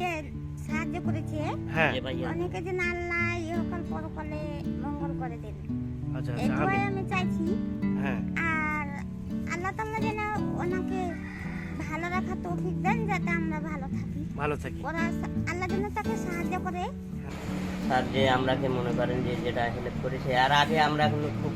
কে সাহায্য করেছে? হ্যাঁ। অনেকে যে আল্লাহ ইহকাল পরকালে মঙ্গল করে দেন। আচ্ছা আচ্ছা আমি আমি চাইছি হ্যাঁ। আর আল্লাহ তাআলা যেন ওনাকে ভালো রাখার তৌফিক দেন যাতে আমরা ভালো থাকি। ভালো থাকি। ওরা আল্লাহ যেন তাকে সাহায্য করে। স্যার যে আমরাকে মনে করেন যে যেটা হেল্প করেছে আর আগে আমরা কিন্তু খুব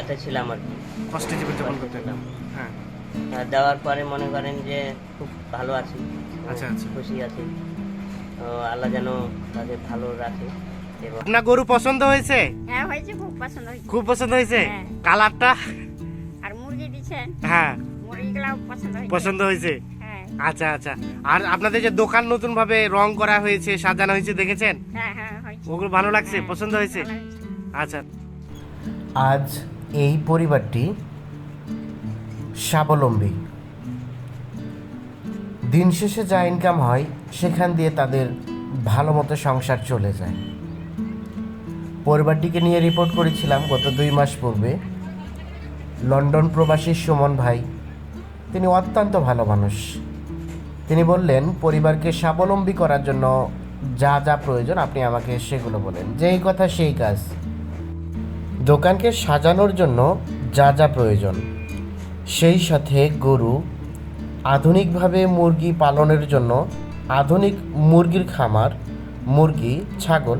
এতে ছিলাম আর কি। কষ্টে জীবনযাপন করতে ছিলাম। হ্যাঁ। আর দেওয়ার পরে মনে করেন যে খুব ভালো আছি। আচ্ছা, আচ্ছা। খুশি আছি। তো আল্লাহ যেন তাকে ভালো রাখে আপনার গরু পছন্দ হয়েছে? হ্যাঁ হয়েছে খুব পছন্দ হয়েছে। খুব পছন্দ হয়েছে? হ্যাঁ। কালারটা? আর মুরগি দিচ্ছেন? হ্যাঁ। মুরগিগুলাও পছন্দ হয়েছে। পছন্দ হয়েছে? হ্যাঁ। আচ্ছা আচ্ছা। আর আপনাদের যে দোকান নতুন ভাবে রং করা হয়েছে সাজানো হয়েছে দেখেছেন? হ্যাঁ হ্যাঁ ওগুলো ভালো লাগছে? পছন্দ হয়েছে। আচ্ছা। আজ এই পরিবারটি স্বাবলম্বী। দিন শেষে যা ইনকাম হয়, সেখান দিয়ে তাদের ভালো মতো সংসার চলে যায়। পরিবারটিকে নিয়ে রিপোর্ট করেছিলাম গত দুই মাস পূর্বে। লন্ডন প্রবাসী সুমন ভাই, তিনি অত্যন্ত ভালো মানুষ। তিনি বললেন, পরিবারকে স্বাবলম্বী করার জন্য যা যা প্রয়োজন আপনি আমাকে সেগুলো বলেন। যেই কথা সেই কাজ। দোকানকে সাজানোর জন্য যা যা প্রয়োজন। সেই সাথে গরু, আধুনিকভাবে মুরগি পালনের জন্য আধুনিক মুরগির খামার, মুরগি, ছাগল,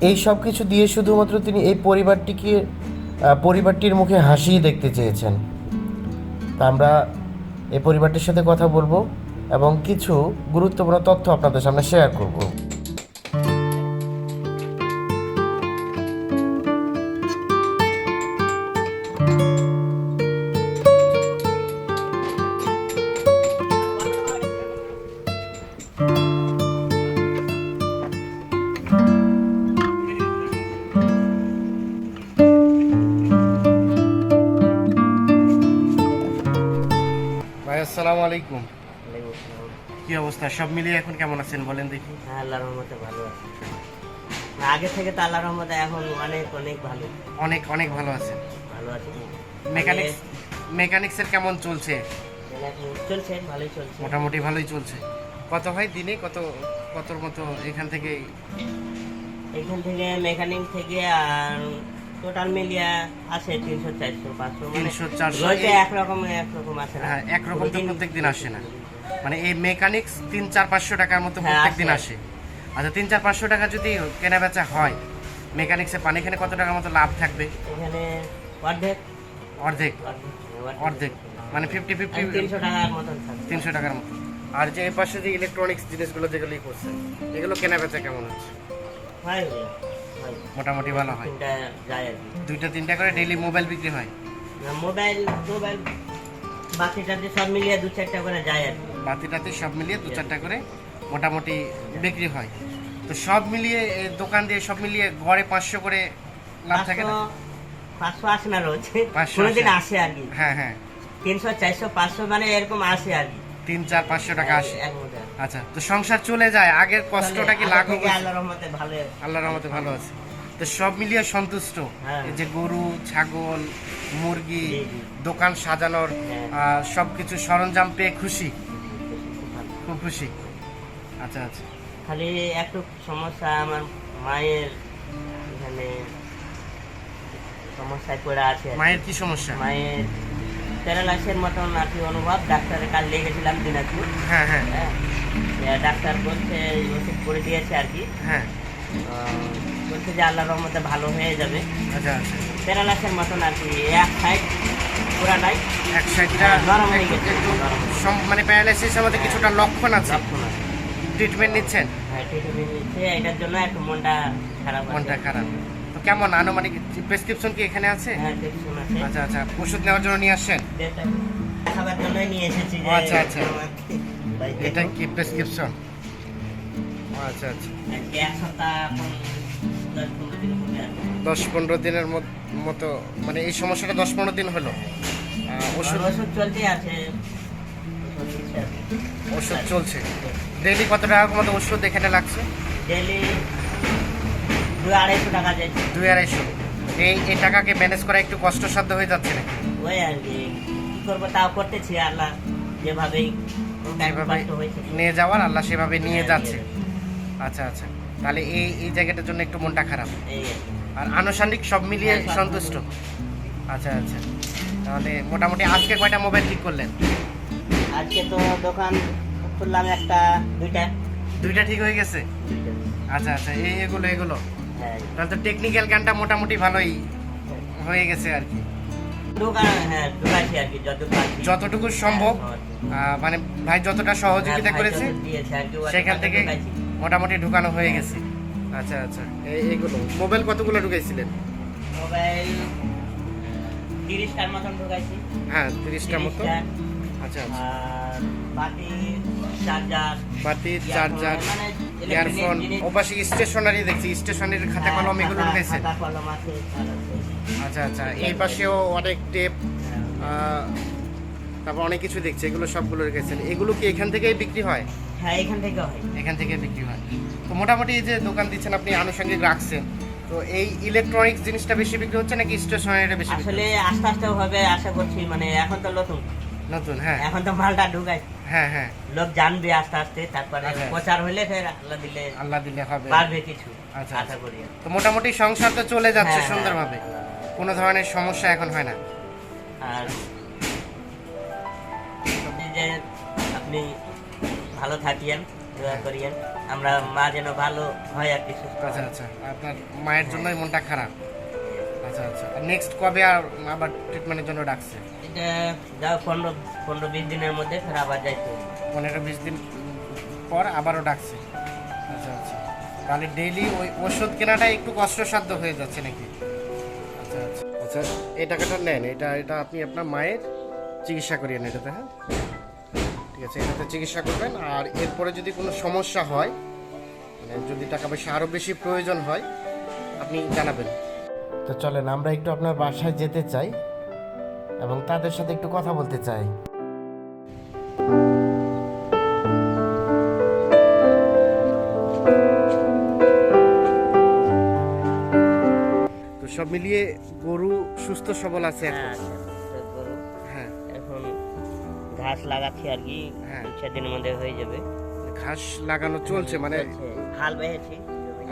এই সব কিছু দিয়ে শুধুমাত্র তিনি এই পরিবারটিকে পরিবারটির মুখে হাসিই দেখতে চেয়েছেন। তা আমরা এই পরিবারটির সাথে কথা বলব এবং কিছু গুরুত্বপূর্ণ তথ্য আপনাদের সামনে শেয়ার করব। অবস্থা সব মিলিয়ে এখন কেমন আছেন বলেন দেখি। হ্যাঁ আল্লাহর রহমতে ভালো আছি। আগে থেকে তো আল্লাহর রহমতে এখন অনেক অনেক ভালো। অনেক অনেক ভালো আছেন। ভালো আছি। মেকানিক্স মেকানিক্সের কেমন চলছে? চলছে ভালোই চলছে। মোটামুটি ভালোই চলছে। কত হয় দিনে? কত কতর মতো এখান থেকে? এখান থেকে মেকানিক থেকে আর টোটাল মিলিয়ে আসে তিনশো চারশো পাঁচশো। মানে 300, 400 রয়েছে এই- একরকম একরকম আছে না। হ্যাঁ একরকম তো প্রত্যেক দিন আসে না। মানে এই মেকানিক্স তিন চার পাঁচশো টাকার মতো হ্যাঁ, প্রত্যেক দিন আসে। আচ্ছা তিন চার পাঁচশো টাকা যদি কেনা বেচা হয় মেকানিক্সে পান এখানে কত টাকার মতো লাভ থাকবে? এখানে অর্ধেক। অর্ধেক? অর্ধেক। মানে ফিফটি ফিফটি তিনশো টাকার মতো। আর যে এই পাশে যে ইলেকট্রনিক্স জিনিসগুলো যেগুলো ই করছে এগুলো কেনা বেচা কেমন হচ্ছে? মোটামুটি ভালো হয়। দুইটা তিনটা করে ডেইলি মোবাইল বিক্রি হয়? মোবাইল মোবাইল বাকিটাতে সব মিলিয়ে দু চারটা করে যায় আর কি। বাতিটাতে সব মিলিয়ে দু চারটা করে মোটামুটি বিক্রি হয়। তো সব মিলিয়ে দোকান দিয়ে সব মিলিয়ে ঘরে পাঁচশো করে লাভ থাকে না? পাঁচশো পাঁচশো আসে না রোজ। 500 কোনোদিন আসে। আসে আর কি। হ্যাঁ হ্যাঁ। তিনশো চারশো পাঁচশো মানে এরকম আসে আর কি। তিন চার পাঁচশো টাকা আসে। আচ্ছা তো সংসার চলে যায়। আগের কষ্টটা কি লাঘব আল্লাহর রহমতে ভালো আল্লাহর রহমতে ভালো আছে। তো সব মিলিয়ে সন্তুষ্ট। হ্যাঁ। এই যে গরু ছাগল মুরগি। দোকান সাজানোর হ্যাঁ। সব কিছু সরঞ্জাম পেয়ে খুশি। খুশি। আচ্ছা আচ্ছা। খালি একটু সমস্যা আমার মায়ের এখানে সমস্যায় পড়ে আছে। মায়ের কি সমস্যা? মায়ের প্যারালাইসের মতন আর কি অনুভব। ডাক্তারের কাল লেগে গেছিলাম দিনাজপুর। হ্যাঁ হ্যাঁ। হ্যাঁ। ডাক্তার বলছে ওষুধ করে দিয়েছে আর কি হ্যাঁ বলছে যে আল্লাহ রহমতে ভালো হয়ে যাবে। আচ্ছা আচ্ছা। প্যারালাইসের মতন আর কি এক সাইড এক সাইডটা। সম- মানে প্যারালাইসিস আমাদের কিছুটা লক্ষণ আছে। ট্রিটমেন্ট নিচ্ছেন? হ্যাঁ ট্রিটমেন্ট নিচ্ছে। এটার জন্য একটু মনটা খারাপ মনটা খারাপ। তো কেমন আনুমানিক প্রেসক্রিপশন কি এখানে আছে? হ্যাঁ আছে। আচ্ছা আচ্ছা ওষুধ নেওয়ার জন্য নিয়ে আসছেন? খাবার জন্যই নিয়ে এসেছি ও, আচ্ছা, আচ্ছা। এটা কি প্রেসক্রিপশন আচ্ছা আচ্ছা। এক সপ্তাহ দশ পনেরো দিনের মতো মানে এই সমস্যাটা দশ পনেরো দিন হলো? ওষুধ আছে। চলছে। ডেইলি কত টাকা মতো ওষুধ এখানে লাগছে? ডেলি দু আড়াইশো টাকা যাচ্ছে দুই আড়াইশো। এই এই টাকাকে ম্যানেজ করা একটু কষ্টসাধ্য হয়ে যাচ্ছে নাকি? ওই আর কি। কি করব তাও করতেছি আল্লাহ যেভাবেই। নিয়ে যাওয়ার আল্লাহ সেভাবে নিয়ে হ্যাঁ, যাচ্ছে। আচ্ছা আচ্ছা। তাহলে এই এই জায়গাটার জন্য একটু মনটা খারাপ। আর। আনুষঙ্গিক সব মিলিয়ে হ্যাঁ, সন্তুষ্ট। আচ্ছা আচ্ছা। তাহলে মোটামুটি আজকে কয়টা মোবাইল ঠিক করলেন? আজকে তো দোকান খুললাম একটা দুইটা। দুইটা ঠিক হয়ে গেছে? আচ্ছা আচ্ছা এই এগুলো এগুলো। হ্যাঁ। তাহলে তো টেকনিক্যাল জ্ঞানটা মোটামুটি ভালোই হয়ে গেছে আর কি। হ্যাঁ। যতটুকু সম্ভব হ্যাঁ, মানে ভাই যতটা সহযোগিতা করেছে সেখান থেকে মোটামুটি ঢুকানো হয়ে গেছে। আচ্ছা আচ্ছা এইগুলো মোবাইল কতগুলো ঢুকাইছিলেন? মোবাইল তিরিশটার মতন ঢুকাইছি। হ্যাঁ তিরিশটার মতো? আচ্ছা আচ্ছা। আর বাকি চার্জার বাতি চার্জার ইয়ারফোন ওপাশে স্টেশনারি দেখছি স্টেশনারির খাতা হ্যাঁ, কলম এগুলো খাতা- কলম আর আছে। আচ্ছা আচ্ছা এই পাশেও অনেক টেপ হ্যাঁ। তারপর অনেক কিছু দেখছি এগুলো সবগুলো রেখেছেন। এগুলো কি এখান থেকেই বিক্রি হয়? হ্যাঁ এখান থেকে হয়। এখান থেকে বিক্রি হয়। তো মোটামুটি এই যে দোকান দিচ্ছেন আপনি আনুষঙ্গিক রাখছেন। তো এই ইলেকট্রনিক্স জিনিসটা বেশি বিক্রি হচ্ছে নাকি স্টেশনারিটা বেশি আসলে আস্তে আস্তে হবে আশা করছি মানে এখন তো নতুন। নতুন হ্যাঁ। এখন তো মালটা ঢুকাই। হ্যাঁ হ্যাঁ। লোক জানবে আস্তে আস্তে তারপরে আচ্ছা। প্রচার হলে ফের আল্লাহ দিলে আল্লাহ দিলে হবে। পারবে কিছু আচ্ছা, আশা করি। তো মোটামুটি সংসার তো চলে যাচ্ছে হ্যাঁ, সুন্দরভাবে। হ্যাঁ। কোনো ধরনের সমস্যা এখন হয় না। আর আপনি ভালো থাকিয়েন দোয়া করিয়েন। আমরা মা যেন ভালো হয় আর কি সুস্থ আচ্ছা আচ্ছা। আপনার মায়ের জন্যই মনটা খারাপ। আচ্ছা আচ্ছা। নেক্সট কবে আর আবার ট্রিটমেন্টের জন্য ডাকছে? এটা যাও পনেরো পনেরো বিশ দিনের মধ্যে ফের আবার যাইতে পনেরো বিশ দিন পর আবারও ডাকছে। আচ্ছা আচ্ছা। তাহলে ডেইলি ওই ওষুধ কেনাটা একটু কষ্টসাধ্য হয়ে যাচ্ছে নাকি? আচ্ছা আচ্ছা। আচ্ছা এই টাকাটা নেন। এটা এটা আপনি আপনার মায়ের চিকিৎসা করিয়েন এটাতে হ্যাঁ? ঠিক আছে, এটাতে চিকিৎসা করবেন। আর এরপরে যদি কোনো সমস্যা হয় মানে যদি টাকা পয়সা আরও বেশি প্রয়োজন হয়, আপনি জানাবেন। তো চলেন, আমরা একটু আপনার বাসায় যেতে চাই এবং তাদের সাথে একটু কথা বলতে চাই। তো সব মিলিয়ে গরু সুস্থ সবল আছে এখন। ঘাস লাগাচ্ছি আর কি হ্যাঁ। দিনের মধ্যে হয়ে যাবে। ঘাস লাগানো চলছে মানে হাল বেয়েছি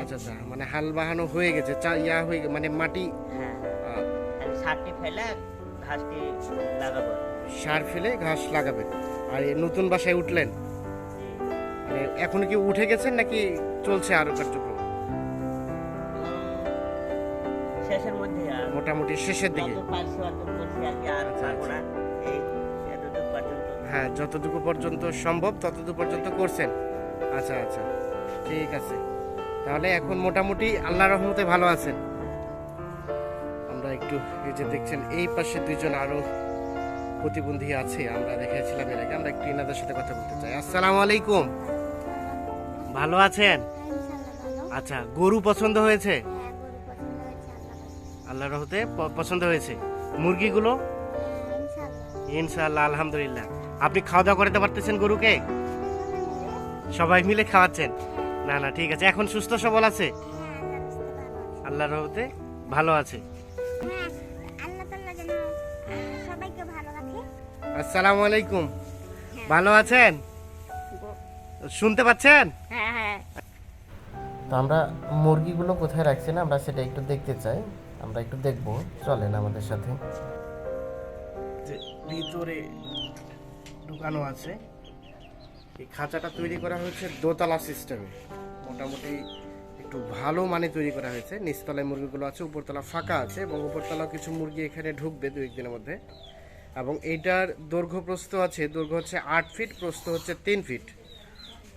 আচ্ছা আচ্ছা মানে হাল বাহানো হয়ে গেছে চা ইয়া হয়ে মানে মাটি। হ্যাঁ আহ, সারটি ফেলে ঘাসটি লাগাবো। সার ফেলে ঘাস লাগাবেন। আর নতুন বাসায় উঠলেন? মানে এখন কি উঠে গেছেন নাকি চলছে আরও কার্যক্রম? শেষের মধ্যে মোটামুটি শেষের দিকে। আর কি আর আচ্ছা, পারব না। হ্যাঁ যতটুকু পর্যন্ত সম্ভব ততটুকু পর্যন্ত করছেন। আচ্ছা আচ্ছা ঠিক আছে। তাহলে এখন মোটামুটি আল্লাহ রহমতে ভালো আছেন। আমরা একটু এই যে দেখছেন এই পাশে দুইজন আরও প্রতিবন্ধী আছে আমরা দেখেছিলাম এর আগে। আমরা একটু ইনাদের সাথে কথা বলতে চাই। আসসালামু আলাইকুম। ভালো আছেন? আচ্ছা গরু পছন্দ হয়েছে? হ্যাঁ আল্লাহ আল্লাহর রহমতে পছন্দ হয়েছে। মুরগিগুলো? ইনশাআল্লাহ আলহামদুলিল্লাহ। আপনি খাওয়া দাওয়া করতে পারতেছেন গরুকে? সবাই মিলে খাওয়াচ্ছেন। না না ঠিক আছে। এখন সুস্থ সবল আছে? হ্যাঁ আল্লাহ রাস্তায় ভালো আছে আল্লাহর রহমতে ভালো আছে। হ্যাঁ আসসালামু আলাইকুম। ভালো আছেন? শুনতে পাচ্ছেন? হ্যাঁ হ্যাঁ তো আমরা মুরগিগুলো কোথায় রাখছি না আমরা সেটা একটু দেখতে চাই। আমরা একটু দেখব। চলেন আমাদের সাথে। ভিতরে ঢুকানো আছে। এই খাঁচাটা তৈরি করা হয়েছে দোতলা সিস্টেমে। মোটামুটি একটু ভালো মানে তৈরি করা হয়েছে। নিচতলায় মুরগিগুলো আছে, উপরতলা ফাঁকা আছে এবং উপরতলাও কিছু মুরগি এখানে ঢুকবে দু একদিনের মধ্যে। এবং এইটার দৈর্ঘ্য প্রস্থ আছে, দৈর্ঘ্য হচ্ছে আট ফিট, প্রস্থ হচ্ছে তিন ফিট।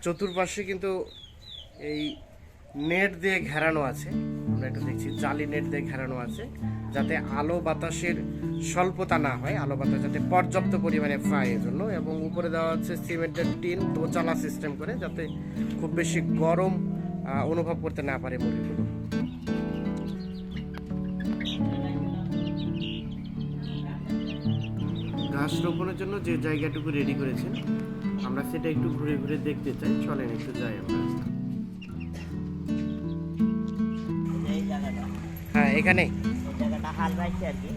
চতুর্পাশে কিন্তু এই নেট দিয়ে ঘেরানো আছে। আমরা একটু দেখছি, জালি নেট দিয়ে ঘেরানো আছে, যাতে আলো বাতাসের স্বল্পতা না হয়, আলো বাতাস যাতে পর্যাপ্ত পরিমাণে পায় এজন্য। এবং উপরে দেওয়া হচ্ছে সিমেন্টের টিন দোচালা সিস্টেম করে, যাতে খুব বেশি গরম অনুভব করতে না পারে মুরগিগুলো। ঘাস রোপণের জন্য যে জায়গাটুকু রেডি করেছেন, আমরা সেটা একটু ঘুরে ঘুরে দেখতে চাই। চলেন একটু যাই আমরা। জায়গাটা হ্যাঁ এখানে সার আর কি।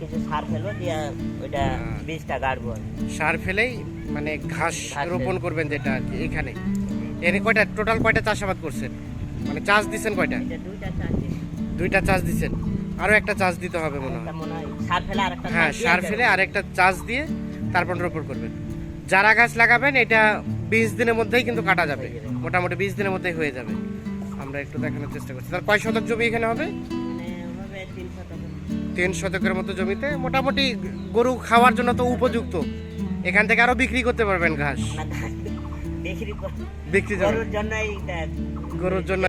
কিছু সার ফেলো দিয়ে ওইটা হ্যাঁ। বীজটা গাড়বো সার ফেলেই মানে ঘাস রোপণ করবেন যেটা আর কি এখানে। এনে কয়টা? টোটাল কয়টা চাষাবাদ করছেন? মানে চাষ দিছেন কয়টা? দুইটা চাষ দিই। দুইটা চাষ দিছেন। আরও একটা চাষ দিতে হবে মনে হয়। সার ফেলে হ্যাঁ সার ফেলে আর একটা চাষ দিয়ে তারপর রোপণ করবেন। যারা গাছ লাগাবেন এটা বিশ দিনের মধ্যেই কিন্তু কাটা যাবে। মোটামুটি বিশ দিনের মধ্যেই হয়ে যাবে। আমরা একটু দেখানোর চেষ্টা করছি। তার কয় শতক জমি এখানে হবে? তিন শতকের মতো জমিতে মোটামুটি গরু খাওয়ার জন্য তো উপযুক্ত। এখান থেকে আরও বিক্রি করতে পারবেন ঘাস। বিক্রি জন্যই গরুর জন্য